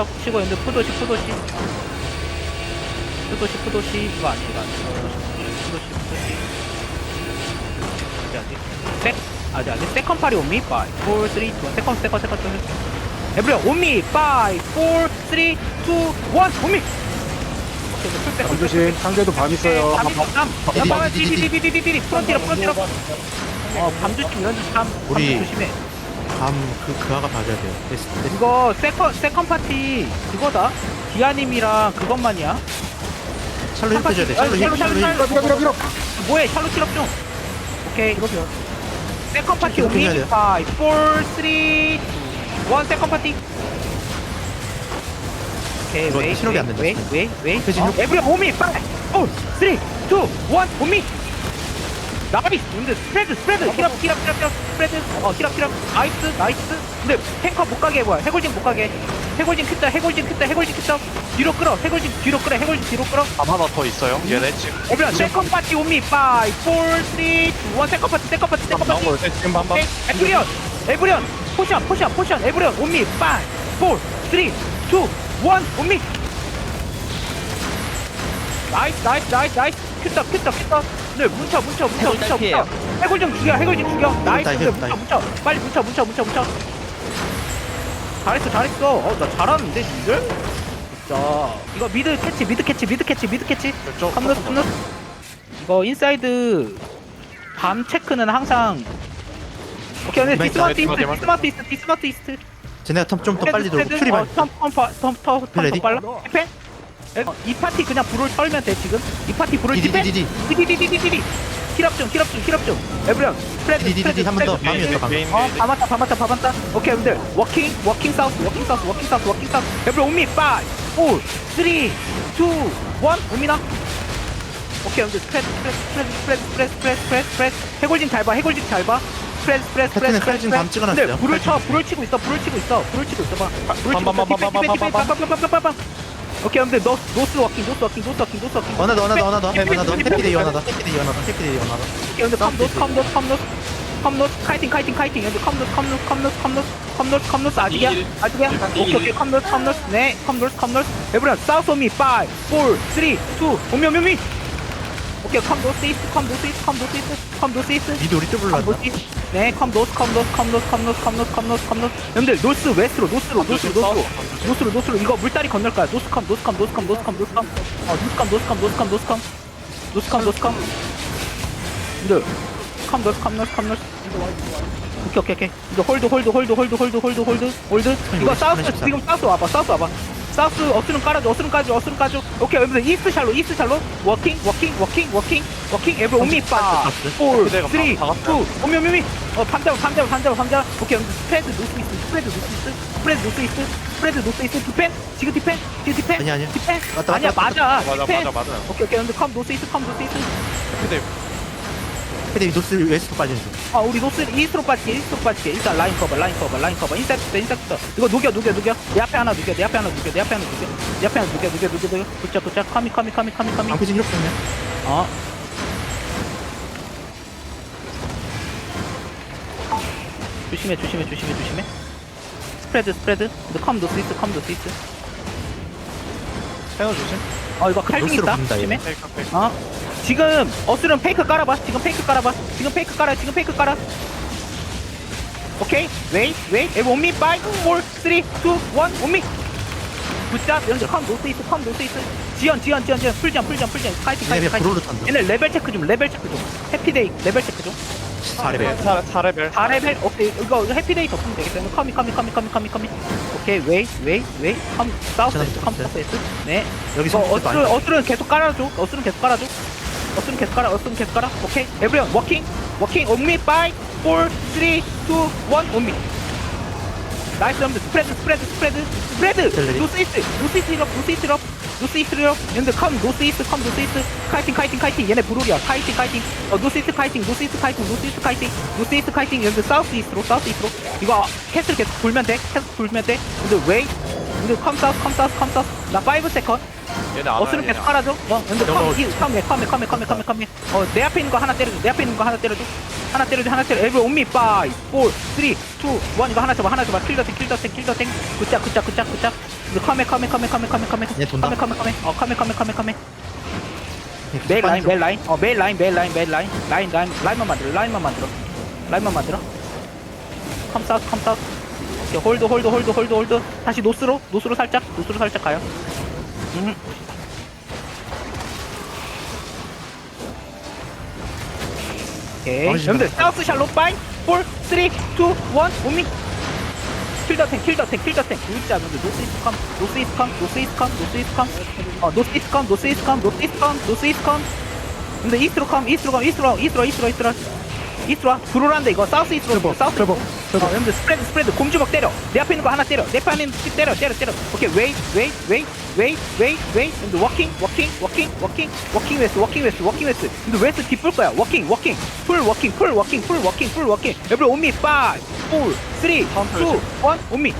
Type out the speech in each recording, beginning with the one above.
쳐, 치고 있는데 푸도시 푸도시. 푸도시 푸도시. 이거 아니 이거 아니 푸도시 푸도시 아직 아직 세 아직 아직 세컨 파리 온미? 5 4 3 2 세컨 세컨 세컨 세컨. 에브리온 온미? 5 4 3 2 1 온미! 조심 상대도 밤 있어요. 잠깐만 디디디디디디디 프론티러 프론티러 어 밤주심 이런 듯 참. 우리- 밤주 조심해 밤그 그아가 봐줘야 돼요. 데스 데스. 이거 세컨 세컨 파티 그거다? 기아님이랑 그것만이야? 샬로 힐 해줘야 돼. 샬로 힐, 샬로, 샬로 힐. 샬로, 밀어 밀어 밀어 뭐해? 샬로 칠업 중 오케이. 세컨 파티 오미 해야 돼요. 5 4 3 2 1 세컨 파티. 오케이. 이거 웨이 실력이 안 된다, 웨이. 웨이 어, 에브리 오미 5 4 3 2 1 오미 나이스! 근데 스프레드 스프레드! 힐업 힐업 힐업 힐업 스프레드. 어 힐업 힐업 나이스 나이스. 근데 탱커 못 가게 해봐요 해골진 못 가게 해골진 큐다 해골진 큐다 해골진 큐다. 뒤로 끌어. 해골진 뒤로 끌어 해골진 뒤로 끌어. 밤 하나 더 있어요. 얘네 지금. 에브리언 세컨 파티 온미. 5 4 3 2 1 세컨 파티 세컨 파티 세컨 나온 파티 거 지금 밤밤. 오케이 에브리언 에브리언. 포션 포션 포션. 에브리언 온미. 5 4 3 2 1 온미 나이스 나이스 나이스 나이스. 큐다 큐다 큐다 네 뭉쳐 뭉쳐 뭉쳐 뭉쳐 뭉쳐. 해골 좀 죽여 해골 좀 죽여. 나이스 다이, 네, 다이. 뭉쳐 뭉쳐. 빨리 뭉쳐 뭉쳐 뭉쳐 뭉쳐. 잘했어 잘했어. 어나 잘하는데 니들? 진짜. 이거 미드 캐치 미드 캐치 미드 캐치 미드 캐치. 저 컴노스 컴노스 이거 인사이드 밤 체크는 항상 오케이 근데 디스마트 이스트. 디스마트 이스트 디스마트 이스트. 쟤네가 좀더 빨리 돌고 퓨리 말. 텀텀 텀 텀 더 레디? 빨라? 에페 어, 이 파티 그냥 불을 털면 돼 지금 이 파티 불을 띠빼 디디 디디 디. 디디디디디디 힐업 좀 힐업 좀 힐업 좀 에브리언 스프레드 디디디디 한번 더. 밤이었어, 밤. 메인 어. 바마타, 바마타, 바마타. 오케이, 여러분들. 워킹, 워킹 사우스, 워킹 사우스, 워킹 사우스, 워킹 사우스. 에브리 온미 5, 4, 3, 2, 1. 오미나. 오케이, 여러분들. 스프레드, 스프레드, 스프레드, 스프레드, 스프레드, 스프레드, 스프레드, 스프레드. 해골진 잘 봐, 해골진 잘 봐. 스프레드, 스프레드, 스프레드, 스프레드, 칼진 밤 스프레드. 찍어놨어요. 불을 쳐. 불을 치고 있어, 불을 치고 있어, 불을 치고 있어. 봐. 불을 치고 있어. 오케이 안돼 노 노스 워킹 노스 워킹 노스 워킹 노스 워킹 원하다 원하다 원하다 원하다 택피데이 원하다 택피데이 원하다 택피데이 원하다 오케이 안돼 컴 노스 컴 노스 컴 노스 컴 노스 카이팅 카이팅 카이팅 안돼 컴 노스 컴 노스 컴 노스 컴 노스 컴 노스 컴 노스 아직이야 아직이야 오케이 오케이 컴 노스 컴 노스 네컴 노스 컴 노스 에브리언 사우스 오미 5 4 3 2 오미 오미 오미 오케이, 컴노 스 이스트, 컴노 스 이스트, 컴노 스 이스트, 컴노 스 이스트. 미드 우리 더블 났다. 컴노스 이스트. 네, 컴노스, 컴노스, 컴노스, 컴노스, 컴노스, 컴노스, 컴노스. 여러분들, 노스, 웨스트로, 노스로, 노스로, 노스로. 노스로, 노스로. 이거 물다리 건널 거야. 노스 컴, 노스 컴, 노스 컴, 노스 컴, 노스 컴. 어, 노스 컴, 노스 컴, 노스 컴, 노스 컴. 노스 컴, 노스 컴. 근데 컴 노스 컴 노스 컴 노스 오케이 오케이 오케이 이거 홀드 홀드 홀드 홀드 홀드 홀드 홀드 홀드 이거 사우스 지금 사우스 와봐 사우스 와봐 사우스 어스는 깔아줘 어스는 깔아줘 어스는 깔아줘. 오케이 여러분들 이스트 샬로 이스트 샬로 워킹 워킹 워킹 워킹 워킹. 에브리 온미 파. 4 3 2 그대가 다- 다 갔어요. 오미 오미 오미. 어 밤잡아 밤잡아 밤잡아 밤잡아 오케이 여러분들 스프레드 노스 이스트 스프레드 노스 이스트 스프레드 노스 이스트 스프레드 노스 이스트. 디펜 지금 디펜 지금 디펜. 아니야, 아니야. 디펜. 맞다, 아니야 맞다, 맞아. 맞아 맞아 맞아. 오케이 오케이 여러분들 컴 노스 이스트 컴 노스 이스트. 해 피데이 노스 웨스트 빠지는 중. 아 우리 노스 이스트로 빠질게 이스트로 빠질게. 일단 라인 커버 라인 커버 라인 커버. 인사이드 인사이드 이거 녹여 녹여 녹여. 내 앞에 하나 녹여 내 앞에 하나 녹여 내 앞에 하나 녹여. 내 앞에 하나 녹여 녹여 녹여 녹여. 굿자 굿자 카미 카미 카미 카미 카미 방패진 이렇게 하면 어. 조심해 조심해 조심해 조심해. 스프레드 스프레드. 근데 컴 노스 이스트 컴 노스 이스트. 패너 조심. 어 이거 칼등 노스로 있다. 붙는다, 조심해. 페이크 페이크. 어? 지금 어스는 페이크 깔아봐. 지금 페이크 깔아봐. 지금 페이크 깔아. 지금 페이크 깔아. 오케이. 웨이 웨이. 에브 온미 5 4 3 2 1 온미. 굿잡. 연주 컴 노스 이스 컴 노스 이스. 지연 지연 지연 지연. 풀전 풀전 풀전. 카이팅 얘네 카이팅 탄다. 얘네 레벨 체크 좀 레벨 체크 좀. 해피데이 레벨 체크 좀. 4레벨. 4 4레벨. 4레벨 오케이 이거 해피데이 덮으면 되겠다. 커미 커미 커미 커미 커미 커미. 오케이 웨이 웨이 웨이. 컴 사우스 컴. 사우스. 네. 여기 이거 성공도 어스는 아니야. 어스는 계속 깔아줘. 어스는 계속 깔아줘. 어스는 계속 깔아. 어스는 계속 깔아. 오케이. 에브리언 워킹. 워킹 온미 5 4 3 2 1 온미. 나이스 여러분들 스프레드 스프레드 스프레드 스프레드. 노스 이스트 노스 이스트 럽 노스 이스트 럽 노스 이스트 럽 얘네들 컴 노스 이스트 컴 노스 이스트 카이팅 카이팅 카이팅 얘네 브롤이야 카이팅 카이팅 어 노스 이스트 카이팅 노스 이스트 카이팅 노스 이스트 카이팅 노스 이스트 카이팅 얘네들 사우스 이스트로 사우스 이스트로 이거 캐슬 계속 돌면 돼 캐슬 돌면 돼 근데 웨이 근데 컴 사우스 컴 사우스 컴 사우스 나 5 세컨 얘네 안 어스는 와요, 계속. 깔아줘. 어, 근데 컴, 이, 컴에, 컴에, 컴에, 컴에, 컴에, 컴에. 어, 내 앞에 있는 거 하나 때려줘. 내 앞에 있는 거 하나 때려줘. 하나 때려줘 하나 때려 에브리 온미 5 4 3 2 1 이거 하나 잡아 하나 잡아 킬더탱 킬더탱 킬더탱 굿짝 굿짝 굿짝 굿짝 이거 카메 카메 카메 카메 얘 돈다. 카메 카메 카메 어 카메 카메 카메 카메 메일 라인 메일 라인. 어 메일 라인 메일 라인 메일 라인. 라인 라인 라인만 만들어 라인만 만들어. 라인만 만들어. 컴 사우스 컴 사우스 오케이 홀드 홀드 홀드 홀드 홀드 다시 노스로 노스로 살짝 노스로 살짝 가요. 음. 오케이. 여러분들. 사우스 샬롯 파인. 4 3 2 1 오미. 킬더탱 킬더탱 킬더탱 진짜 여러분들 노스 이스트 컴 노스 이스트 컴 노스 이스트 컴 노스 이스트 컴어 노스 이스트 컴 노스 이스트 컴 노스 이스트 컴 노스 이스트 컴. 근데 이스트로 컴 이스트로 컴 이스트로 이스트로 이스트로 이스트로. 이스트로 브로란데 이거 사우스 이스트로 사우스 트래 버, 어, 여러분들 스프레드 스프레드. 곰주먹 때려. 내 앞에 있는 거 하나 때려. 내 앞에 있는 거 때려 때려 때려. 오케이 웨이 웨이 웨이 웨이 웨이 웨이 여러분들 워킹 워킹 워킹 워킹 워킹 웨스트 워킹 웨스트 워킹 웨스트 근데 웨스트 뒷볼 거야? 워킹 워킹 풀 워킹 풀 워킹 풀 워킹 풀 워킹 에브리 온미 5 4 3 2 1 온미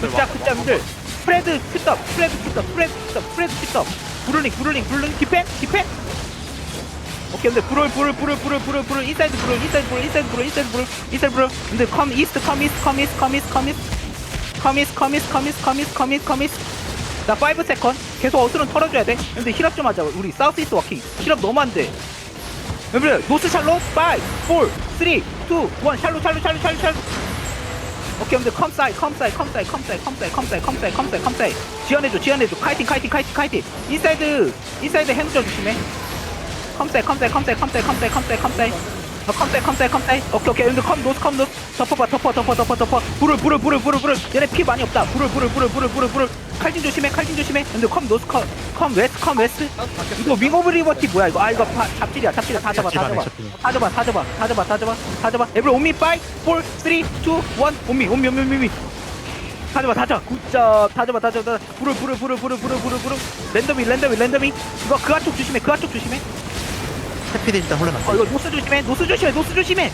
굿자 굿자 여러분들. 스프레드 큐떡 스프레드 큐떡 스프레드 큐떡 스프레드 큐떡 브룰링 브룰링 브룰링 디펜 디펜 오케이 근데 브롤 브롤 브롤 브롤 브롤 브롤 인사이드 브롤 인사이드 브롤 인사이드 브롤 인사이드 브롤 인사이드 브롤 근데 컴 이스트 컴 이스트 컴 이스트 컴 이스트 컴 이스트 컴 이스트 컴 이스트 컴 이스트 컴 이스트 컴 이스트 컴 이스트 나 5 세컨 계속 어스는 털어줘야 돼. 근데 힐업 좀 하자. 우리 사우스 이스트 워킹 힐업 너무 안돼. 여러분들 노스 샬롯 5 4 3 2 1 샬롯 샬롯 샬롯 샬롯 샬롯. 오케이 근데 컴 사이 컴 사이 컴 사이 컴 사이 컴 사이 컴 사이 컴 사이 컴 사이 컴 사이 지원해줘 지원해줘. 카이팅 카이팅 카이팅 카이팅. 인사이드 인사이드 핸드 조심해 컴사이 컴사이 컴사이 컴사이 컴사이 컴사이 컴사이 어, 컴사이 컴사이 컴사이 오케이 오케이 근데 컴 노스 컴 노스 덮어봐 덮어 덮어 덮어 덮어 불을 불을 불을 불을 불을 얘네 피 많이 없다 불을 불을 불을 불을 불을 불을 칼진 조심해 칼진 조심해 근데 컴 노스 컴컴 웨스트 컴 웨스트 이거 윙 오브 리버티 뭐야 이거 아 이거 파, 잡질이야 잡질이야 다 잡아 다 잡아. 다 잡아 다 잡아 다 잡아 다 잡아 다 잡아 에브리 온미 5 4 3 2 1 온미 온미 온미 온미 다 잡아 다 잡아 굿잡 다 잡아 다 잡아 불을 불을 불을 불을 불을 불을 불을 랜덤이 랜덤이 랜덤이 이거 그아 쪽 조심해 그아 쪽 조심해 해피드 일단 혼란 안 돼. 어 이거 노스 조심해 노스 조심해 노스 조심해.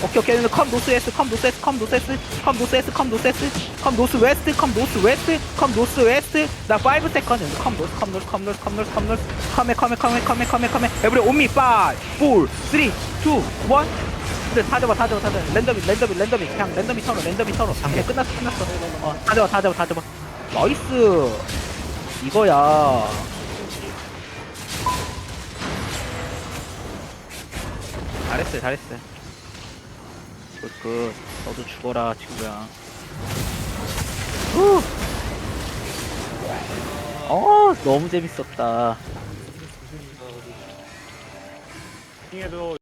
오케이 오케이. 오늘 컴 노스 에스 컴 노스 에스 컴 노스 에스 컴 노스 에스 컴 노스 에스 컴 노스 웨스트 컴 노스 웨스트 컴 노스 웨스트. 나 5 세컨드 컴 노스 컴 노스 컴 노스 컴 노스 컴 노스. 컴에 컴에 컴에 컴에 컴에 컴에 에브리 온미 5 4 3 2 1 근데 다 잡아 다 잡아 다 잡아. 랜덤이 랜덤이 랜덤이. 그냥 랜덤이 털어 랜덤이 털어 그냥 끝났어 끝났어. 어다 잡아 다 잡아 다 잡아. 나이스. 이거야. 잘했어요 잘했어요 굿 굿 너도 죽어라 친구야 후. 어 너무 재밌었다 킹에도